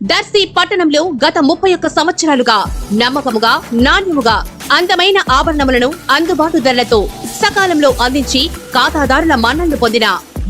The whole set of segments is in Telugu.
దర్శి పట్టణంలో గత ముప్పై ఒక్క సంవత్సరాలుగా నమ్మకముగా నాణ్యముగా అందమైన ఆభరణములను అందుబాటు ధరలతో సకాలంలో అందించి ఖాతాదారుల మన్ననలు పొందిన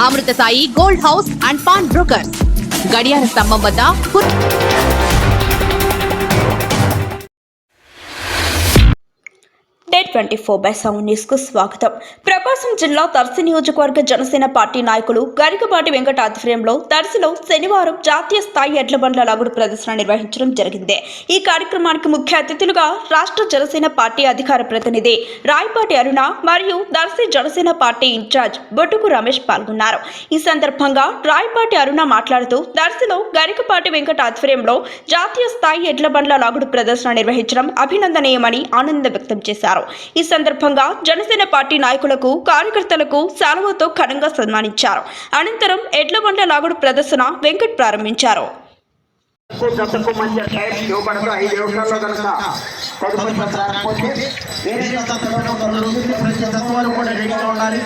Amrutha Sai gold house and pawn brokers గడియార స్తంభం వద్ద ట్వంటీ ఫోర్ బై సెవెన్ న్యూస్కు స్వాగతం. ప్రకాశం జిల్లా దర్శి నియోజకవర్గ జనసేన పార్టీ నాయకులు గరికపాటి వెంకట ఆధ్వర్యంలో దర్శిలో శనివారం జాతీయ స్థాయి ఎడ్ల బండ్ల లాగుడు ప్రదర్శన నిర్వహించడం జరిగింది. ఈ కార్యక్రమానికి ముఖ్య అతిథులుగా రాష్ట్ర జనసేన పార్టీ అధికార ప్రతినిధి రాయపాటి అరుణ మరియు దర్శి జనసేన పార్టీ ఇన్ఛార్జ్ బొట్టుకు రమేష్ పాల్గొన్నారు. ఈ సందర్భంగా రాయపాటి అరుణ మాట్లాడుతూ దర్శిలో గరికపాటి వెంకట ఆధ్వర్యంలో జాతీయ స్థాయి ఎడ్ల బండ్ల లాగుడు ప్రదర్శన నిర్వహించడం అభినందనీయమని ఆనందం వ్యక్తం చేశారు. ఈ సందర్భంగా జనసేన పార్టీ నాయకులకు కార్యకర్తలకు శాలువతో ఘనంగా సన్మానించారు. అనంతరం ఎడ్ల బండ్ల లాగుడు ప్రదర్శన వెంకట్ ప్రారంభించారు. మధ్య టైం ఇవ్వబడదు. ఐదు నిమిషాల్లో కనుక తదుపరి ప్రతి తత్వాలు కూడా రెడీగా ఉండాలి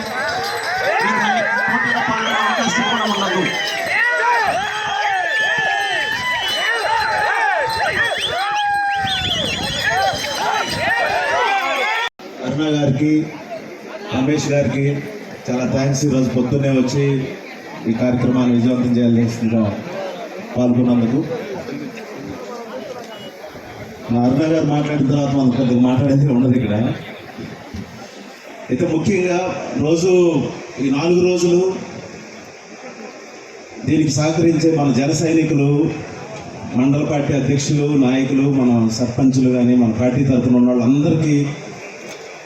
పోటీలో పాల్గొనే అవకాశం కూడా ఉండదు అరుణ గారికి రమేష్ గారికి చాలా థ్యాంక్స్ ఈరోజు పొద్దున్నే వచ్చి ఈ కార్యక్రమాన్ని విజయవంతం చేయాల్సిందిగా పాల్గొన్నందుకు. మా అరుణ గారు మాట్లాడిన తర్వాత మనం కొద్దిగా మాట్లాడేది ఉండదు ఇక్కడ. అయితే ముఖ్యంగా రోజు ఈ నాలుగు రోజులు దీనికి సహకరించే మన జన సైనికులు మండల పార్టీ అధ్యక్షులు నాయకులు మన సర్పంచులు కానీ మన పార్టీ తరఫున ఉన్న వాళ్ళందరికీ